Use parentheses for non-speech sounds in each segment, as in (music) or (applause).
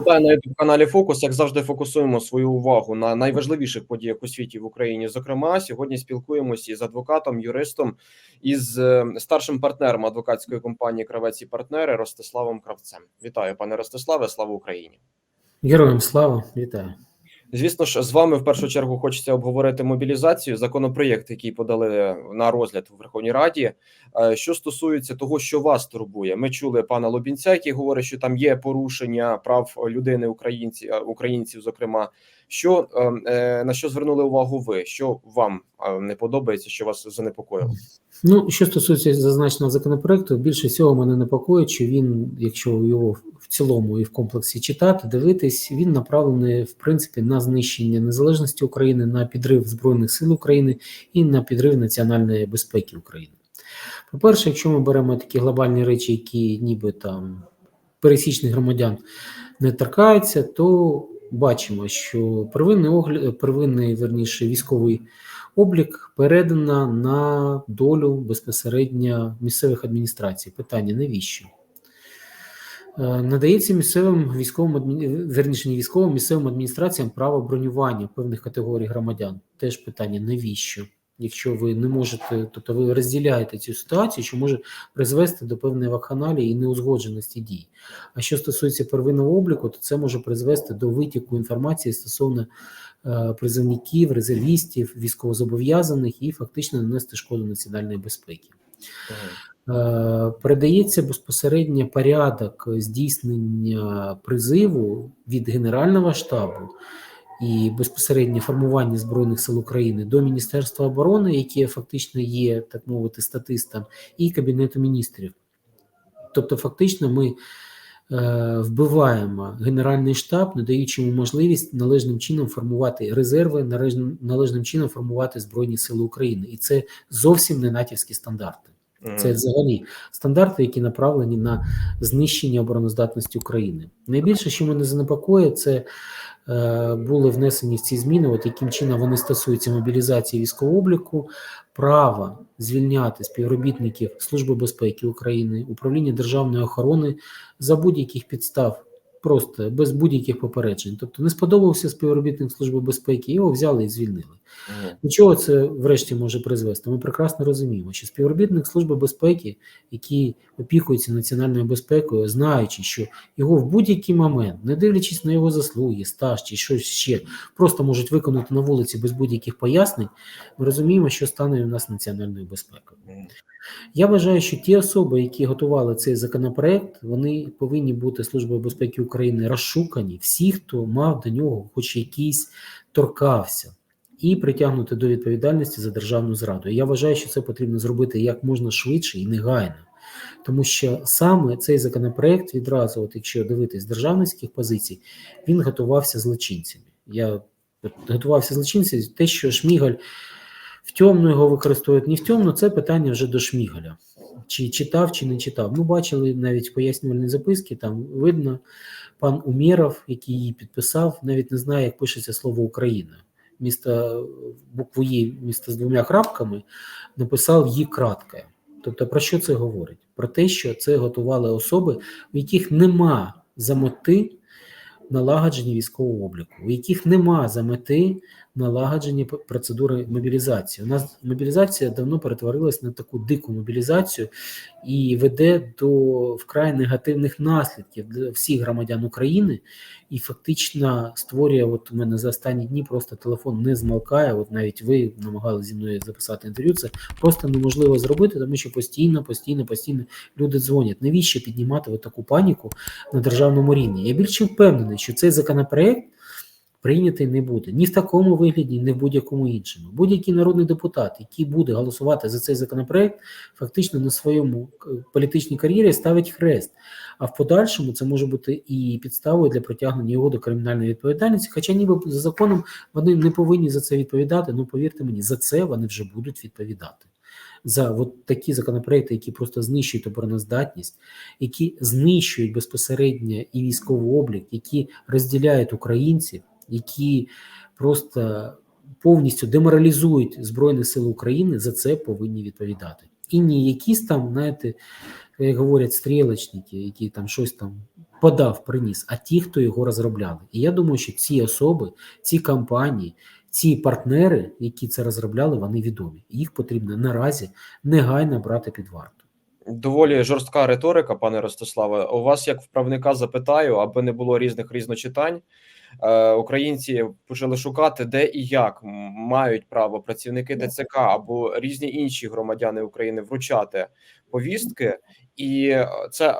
Вітаю на youtube каналі Фокус. Як завжди, фокусуємо свою увагу на найважливіших подіях у світі в Україні. Зокрема, сьогодні спілкуємося із адвокатом, юристом із е, старшим партнером адвокатської компанії Кравець і партнери Ростиславом Кравцем. Вітаю, пане Ростиславе. Слава Україні! Героям слава, вітаю. Звісно ж, з вами в першу чергу хочеться обговорити мобілізацію. Законопроєкт, який подали на розгляд у Верховній Раді. Е, Що стосується того, що вас турбує, ми чули пана Лобінця, який говорить, що там є порушення прав людини, українці е, українців. Зокрема, що е, е, на що звернули увагу ви? Що вам не подобається, що вас занепокоїло? Ну, що стосується зазначеного законопроекту, більше всього мене непокоїть, що він, якщо його цілому і в комплексі читати, дивитись, він направлений в принципі на знищення незалежності України, на підрив збройних сил України і на підрив національної безпеки України. По-перше, якщо ми беремо такі глобальні речі, які ніби там пересічних громадян не торкаються, то бачимо, що первинний огляд, первинний верніше військовий облік передано на долю безпосередньо місцевих адміністрацій. Питання навіщо? Е, Надається місцевим військовим верніше, не військовим місцевим адміністраціям право бронювання певних категорій громадян. Теж питання навіщо? Якщо ви не можете, тобто ви розділяєте цю ситуацію, що може призвести до певної вакханалії і неузгодженості дій. А що стосується первинного обліку, то це може призвести до витіку інформації стосовно е, призовників, резервістів, військовозобов'язаних і фактично нанести шкоду національної безпеки. Е, Передається безпосередньо порядок здійснення призиву від Генерального штабу і безпосередньо формування Збройних сил України до Міністерства оборони, яке фактично є, так мовити, статистом, і Кабінету міністрів. Тобто, фактично, ми е, вбиваємо Генеральний штаб, надаючи йому можливість належним чином формувати резерви, належним чином формувати Збройні Сили України. І це зовсім не натівські стандарти. Це взагалі стандарти, які направлені на знищення обороноздатності України. Найбільше, що мене занепокоює, це е, були внесені в ці зміни, от яким чином вони стосуються мобілізації військового обліку, права звільняти співробітників Служби безпеки України, управління державної охорони за будь-яких підстав. Просто без будь-яких попереджень. Тобто не сподобався співробітник Служби безпеки, його взяли і звільнили. До чого це врешті може призвести? Ми прекрасно розуміємо, що співробітник Служби безпеки, який опікується національною безпекою, знаючи, що його в будь-який момент, не дивлячись на його заслуги, стаж чи щось ще, просто можуть виконати на вулиці без будь-яких пояснень, ми розуміємо, що стане у нас національною безпекою. Я вважаю, що ті особи, які готували цей законопроект, вони повинні бути Службою безпеки України розшукані, всі, хто мав до нього хоч якийсь торкався, і притягнути до відповідальності за державну зраду. Я вважаю, що це потрібно зробити як можна швидше і негайно. Тому що саме цей законопроект відразу, от якщо дивитись державницьких позицій, він готувався злочинцями. Я готувався злочинцями, те, що Шмігаль в темну його використовують не в темну, це питання вже до Шмігаля. Чи читав, чи не читав. Ми бачили навіть пояснювальні записки, там видно, пан Умєров, який її підписав, навіть не знає, як пишеться слово Україна. Місто букву «Є», місто з двома крапками, написав її кратке. Тобто, про що це говорить? Про те, що це готували особи, у яких нема за мети налагодження військового обліку, у яких нема за мети налагодження процедури мобілізації. У нас мобілізація давно перетворилась на таку дику мобілізацію і веде до вкрай негативних наслідків для всіх громадян України, і фактично створює. От у мене за останні дні просто телефон не змалкає. От навіть ви намагалися зі мною записати інтерв'ю. Це просто неможливо зробити, тому що постійно, постійно, постійно люди дзвонять. Навіщо піднімати таку паніку на державному рівні? Я більше впевнений, що цей законопроект прийнятий не буде ні в такому вигляді, ні в будь-якому іншому. Будь-який народний депутат, який буде голосувати за цей законопроект, фактично на своєму політичній кар'єрі ставить хрест. А в подальшому це може бути і підставою для притягнення його до кримінальної відповідальності. Хоча, ніби за законом вони не повинні за це відповідати. Ну повірте мені, за це вони вже будуть відповідати. За от такі законопроекти, які просто знищують обороноздатність, які знищують безпосередньо і військовий облік, які розділяють українців, які просто повністю деморалізують Збройні Сили України, за це повинні відповідати. І не якісь там, знаєте, як говорять, стрілочники, які там щось там подав, приніс, а ті, хто його розробляли. І я думаю, що ці особи, ці компанії, ці партнери, які це розробляли, вони відомі. Їх потрібно наразі негайно брати під варту. Доволі жорстка риторика, пане Ростиславе. У вас, як вправника, запитаю, аби не було різних різночитань. Е, Українці почали шукати, де і як мають право працівники ДЦК або різні інші громадяни України вручати повістки, і е, це е,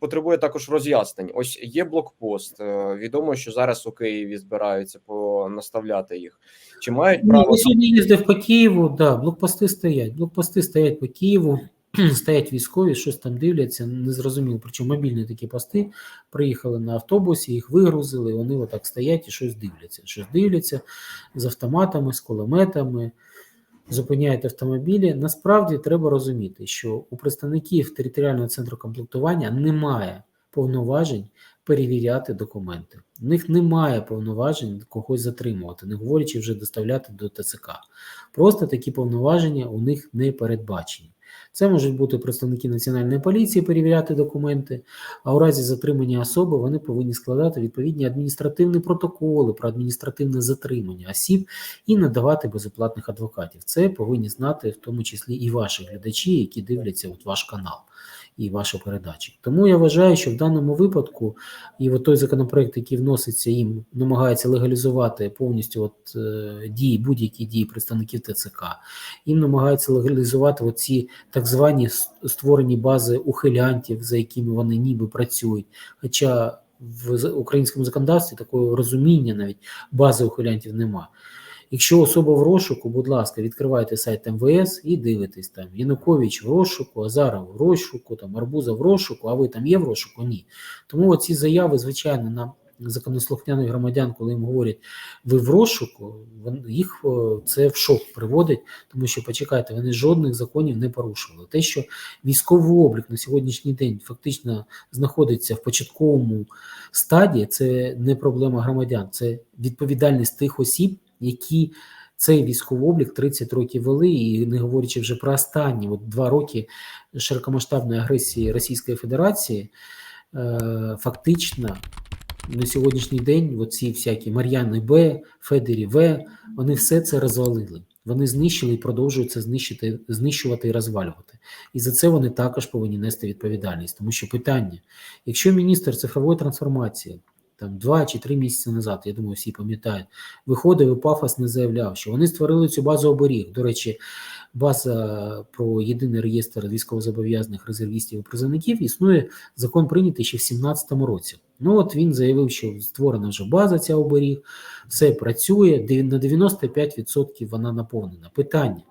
потребує також роз'яснень. Ось є блокпост. Відомо, що зараз у Києві збираються понаставляти їх. Чи мають право я сьогодні їздив по Києву, да, блокпости стоять. Блокпости стоять по Києву, (clears throat) стоять військові, щось там дивляться, незрозуміло. Причому мобільні такі пости приїхали на автобусі, їх вигрузили, вони отак стоять і щось дивляться. Щось дивляться з автоматами, з кулеметами, зупиняють автомобілі. Насправді треба розуміти, що у представників територіального центру комплектування немає повноважень перевіряти документи. У них немає повноважень когось затримувати, не говорячи вже доставляти до ТЦК. Просто такі повноваження у них не передбачені. Це можуть бути представники національної поліції перевіряти документи, а у разі затримання особи вони повинні складати відповідні адміністративні протоколи про адміністративне затримання осіб і надавати безоплатних адвокатів. Це повинні знати в тому числі і ваші глядачі, які дивляться от ваш канал і ваші передачі. Тому я вважаю, що в даному випадку і от той законопроект, який вноситься їм, намагається легалізувати повністю от, е, дії, будь-які дії представників ТЦК. Їм намагаються легалізувати оці так звані створені бази ухилянтів, за якими вони ніби працюють. Хоча в українському законодавстві такого розуміння навіть бази ухилянтів нема. Якщо особа в розшуку, будь ласка, відкривайте сайт МВС і дивитесь там Янукович в розшуку, Азаров в розшуку, там Арбуза в розшуку, а ви там є в розшуку? Ні. Тому ці заяви, звичайно, на законослухняних громадян, коли їм говорять, ви в розшуку, їх це в шок приводить, тому що почекайте, вони жодних законів не порушували. Те, що військовий облік на сьогоднішній день фактично знаходиться в початковому стадії, це не проблема громадян, це відповідальність тих осіб, які цей військовий облік 30 років вели, і не говорячи вже про останні от два роки широкомасштабної агресії Російської Федерації, е, фактично на сьогоднішній день оці всякі Мар'яни Б, Федері В, вони все це розвалили. Вони знищили і продовжують це знищити, знищувати і розвалювати. І за це вони також повинні нести відповідальність. Тому що питання: якщо міністр цифрової трансформації там два чи три місяці назад, я думаю, всі пам'ятають, виходив і пафосно заявляв, що вони створили цю базу оберіг. До речі, база про єдиний реєстр військовозобов'язаних резервістів і призовників існує закон прийнятий ще в 2017 році. Ну от він заявив, що створена вже база ця оберіг, все працює, на 95% вона наповнена. Питання.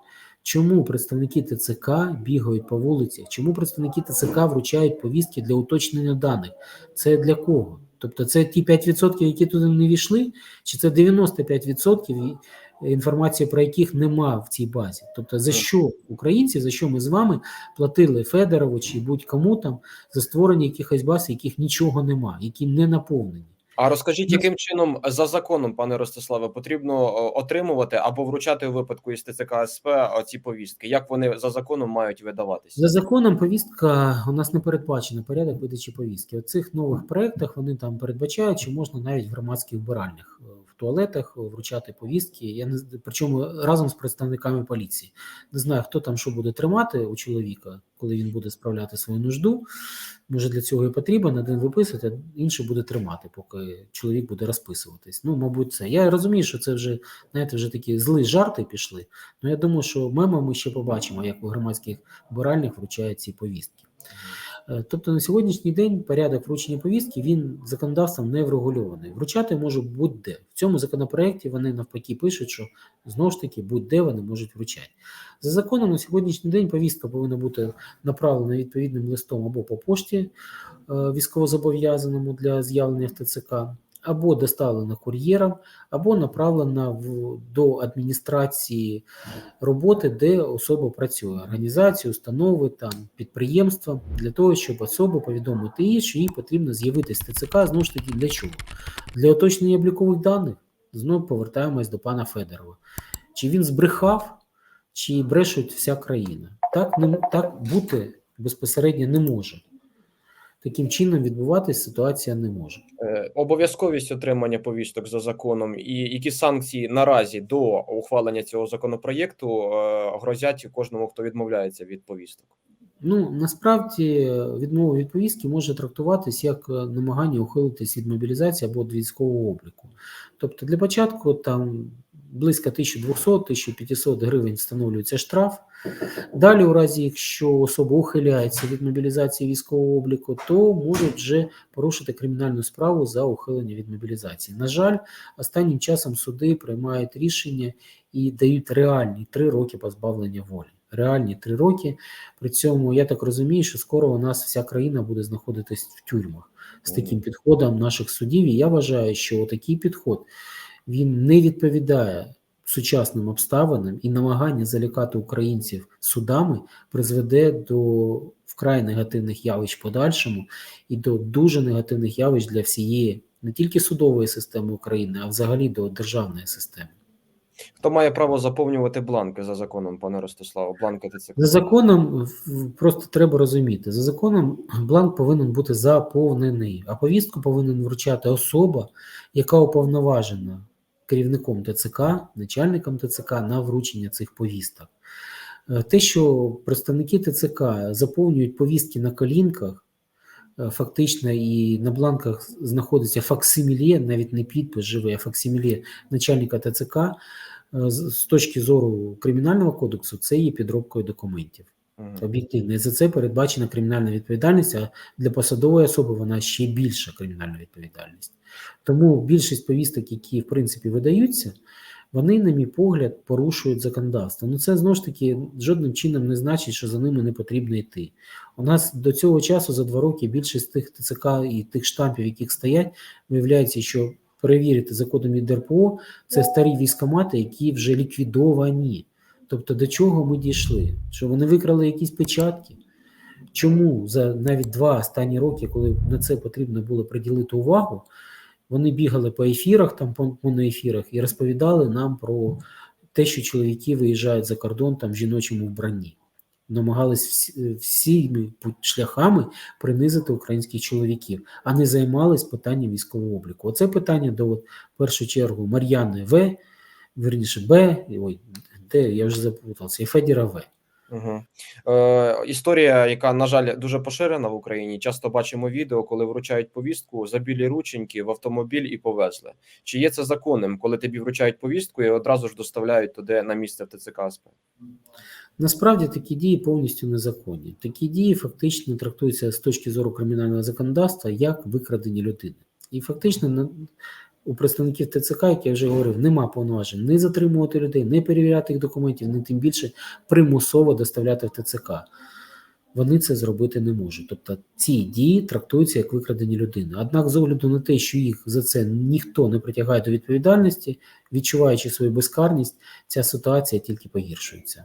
Чому представники ТЦК бігають по вулицях? Чому представники ТЦК вручають повістки для уточнення даних? Це для кого? Тобто це ті 5%, які туди не війшли, чи це 95% і- інформації, про яких нема в цій базі? Тобто за що українці, за що ми з вами платили Федорову чи будь-кому там за створення якихось баз, яких нічого нема, які не наповнені? А розкажіть, Ну, яким чином за законом, пане Ростиславе, потрібно е, отримувати або вручати у випадку із ТЦК СП ці повістки? Як вони за законом мають видаватися? За законом повістка у нас не передбачено порядок видачі повістки. У цих нових проєктах вони там передбачають, що можна навіть в громадських вбиральнях е, туалетах е, вручати повістки. Я не причому разом з представниками поліції. Не знаю, хто там що буде тримати у чоловіка, коли він буде справляти свою нужду. Може, для цього і потрібен один виписувати, інший буде тримати, поки чоловік буде розписуватись. Ну, мабуть, це. Я розумію, що це вже, знаєте, вже такі злі жарти пішли. Ну, я думаю, що мемо ми ще побачимо, як у громадських вбиральнях вручають ці повістки. Е, Тобто на сьогоднішній день порядок вручення повістки він законодавством не врегульований. Вручати може будь-де. В цьому законопроекті вони навпаки пишуть, що знову ж таки будь-де вони можуть вручати. За законом на сьогоднішній день повістка повинна бути направлена відповідним листом або по пошті е, військовозобов'язаному для з'явлення в ТЦК, або доставлена кур'єром, або направлена в, до адміністрації роботи, де особа працює, організації, установи, там підприємства, для того, щоб особу повідомити їй, що їй потрібно з'явитись в ТЦК. Знову ж таки, для чого? Для уточнення облікових даних. Знову повертаємось до пана Федорова. Чи він збрехав, чи брешуть вся країна? Так не так бути безпосередньо не може. Таким чином відбуватись ситуація не може. Е, Обов'язковість отримання повісток за законом і які санкції наразі до ухвалення цього законопроєкту е, грозять кожному, хто відмовляється від повісток. Ну насправді відмова від повістки може трактуватись як е, намагання ухилитись від мобілізації або від військового обліку. Тобто, для початку там близько 1200-1500 гривень встановлюється штраф. Далі, у разі, якщо особа ухиляється від мобілізації військового обліку, то можуть вже порушити кримінальну справу за ухилення від мобілізації. На жаль, останнім часом суди приймають рішення і дають реальні три роки позбавлення волі. Реальні три роки. При цьому я так розумію, що скоро у нас вся країна буде знаходитись в тюрмах з таким підходом наших судів. І я вважаю, що такий підход він не відповідає сучасним обставинам і намагання залякати українців судами призведе до вкрай негативних явищ в подальшому і до дуже негативних явищ для всієї не тільки судової системи України, а взагалі до державної системи. Хто має право заповнювати бланки за законом, пане Ростиславе? Бланки ТЦК? За законом просто треба розуміти, за законом бланк повинен бути заповнений, а повістку повинен вручати особа, яка уповноважена керівником ТЦК, начальником ТЦК на вручення цих повісток. Е, Те, що представники ТЦК заповнюють повістки на колінках, е, фактично і на бланках знаходиться факсимілє, навіть не підпис живий, а факсимілє начальника ТЦК, е, з з точки зору кримінального кодексу, це є підробкою документів. Об'єктивно, і за це передбачена кримінальна відповідальність, а для посадової особи вона ще більша кримінальна відповідальність. Тому більшість повісток, які в принципі видаються, вони, на мій погляд, порушують законодавство. Ну це знову ж таки жодним чином не значить, що за ними не потрібно йти. У нас до цього часу за два роки більшість тих ТЦК і тих штампів, яких стоять, виявляється, що перевірити за кодом від ДРПО, це старі військомати, які вже ліквідовані. Тобто до чого ми дійшли? Що вони викрали якісь печатки? Чому за навіть два останні роки, коли на це потрібно було приділити увагу, вони бігали по ефірах, там по моноефірах, і розповідали нам про те, що чоловіки виїжджають за кордон там в жіночому вбранні. Намагались всі, всіми шляхами принизити українських чоловіків, а не займались питанням військового обліку. Оце питання до от, в першу чергу Мар'яни В, верніше Б, ой, де я вже запутався, і Федіра В. Угу. Е, історія, яка, на жаль, дуже поширена в Україні. Часто бачимо відео, коли вручають повістку за білі рученьки в автомобіль і повезли. Чи є це законним, коли тобі вручають повістку і одразу ж доставляють туди на місце в ТЦК СП? Насправді такі дії повністю незаконні. Такі дії фактично трактуються з точки зору кримінального законодавства як викрадені людини. І фактично на- у представників ТЦК, як я вже говорив, нема повноважень не затримувати людей, не перевіряти їх документів, не тим більше примусово доставляти в ТЦК. Вони це зробити не можуть. Тобто ці дії трактуються як викрадені людини. Однак, з огляду на те, що їх за це ніхто не притягає до відповідальності, відчуваючи свою безкарність, ця ситуація тільки погіршується.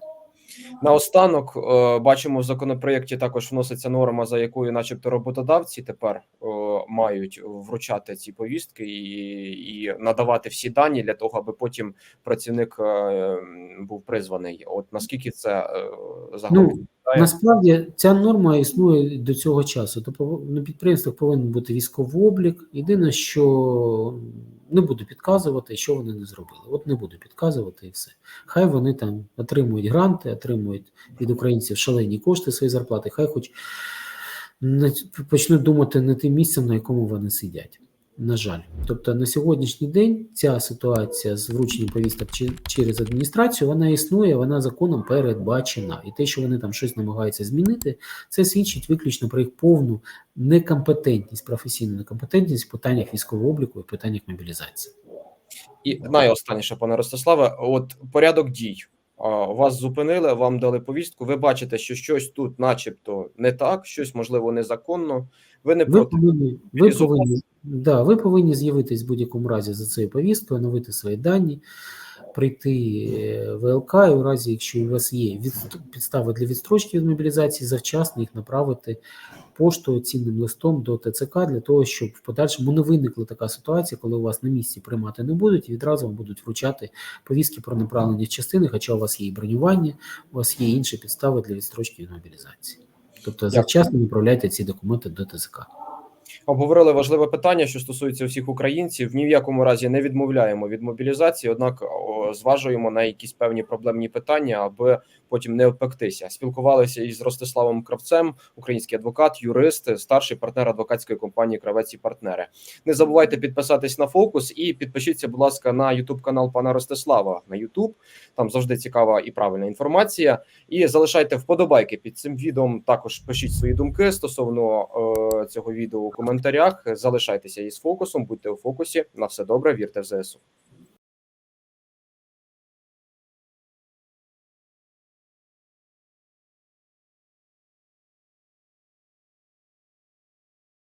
Наостанок е, бачимо в законопроєкті також вноситься норма, за якою, начебто, роботодавці тепер е, мають вручати ці повістки і, і надавати всі дані для того, аби потім працівник е, був призваний. От наскільки це загалом Ну? Насправді ця норма існує до цього часу. Тобто на підприємствах повинен бути військовий облік. Єдине, що не буду підказувати, що вони не зробили. От не буду підказувати і все. Хай вони там отримують гранти, отримують від українців шалені кошти свої зарплати. Хай хоч почнуть думати не тим місцем, на якому вони сидять. На жаль, тобто на сьогоднішній день ця ситуація з врученням повісток через адміністрацію вона існує, вона законом передбачена. І те, що вони там щось намагаються змінити, це свідчить виключно про їх повну некомпетентність, професійну некомпетентність в питаннях військового обліку і питаннях мобілізації. І найостанніше, пане Ростиславе, от порядок дій. Вас зупинили, вам дали повістку. Ви бачите, що щось тут, начебто, не так, щось можливо незаконно. Ви не Ви проти повинні, ви повинні, да, ви повинні з'явитись в будь-якому разі за цією повісткою, оновити свої дані, прийти е, в ВЛК, і у разі, якщо у вас є від, підстави для відстрочки від мобілізації, завчасно їх направити поштою цінним листом до ТЦК для того, щоб в подальшому не виникла така ситуація, коли у вас на місці приймати не будуть, і відразу вам будуть вручати повістки про направлення частини, хоча у вас є і бронювання, у вас є інші підстави для відстрочки від мобілізації. Тобто завчасно направляйте ці документи до ТЗК. Обговорили важливе питання, що стосується всіх українців. Ні в якому разі не відмовляємо від мобілізації, однак зважуємо на якісь певні проблемні питання, аби потім не опектися. Спілкувалися із Ростиславом Кравцем, український адвокат, юрист, старший партнер адвокатської компанії Кравець і партнери. Не забувайте підписатись на фокус і підпишіться, будь ласка, на Ютуб канал пана Ростислава на Ютуб. Там завжди цікава і правильна інформація. І залишайте вподобайки під цим відео. Також пишіть свої думки стосовно е, цього відео у коментарях. Залишайтеся із фокусом, будьте у фокусі. На все добре, вірте в ЗСУ.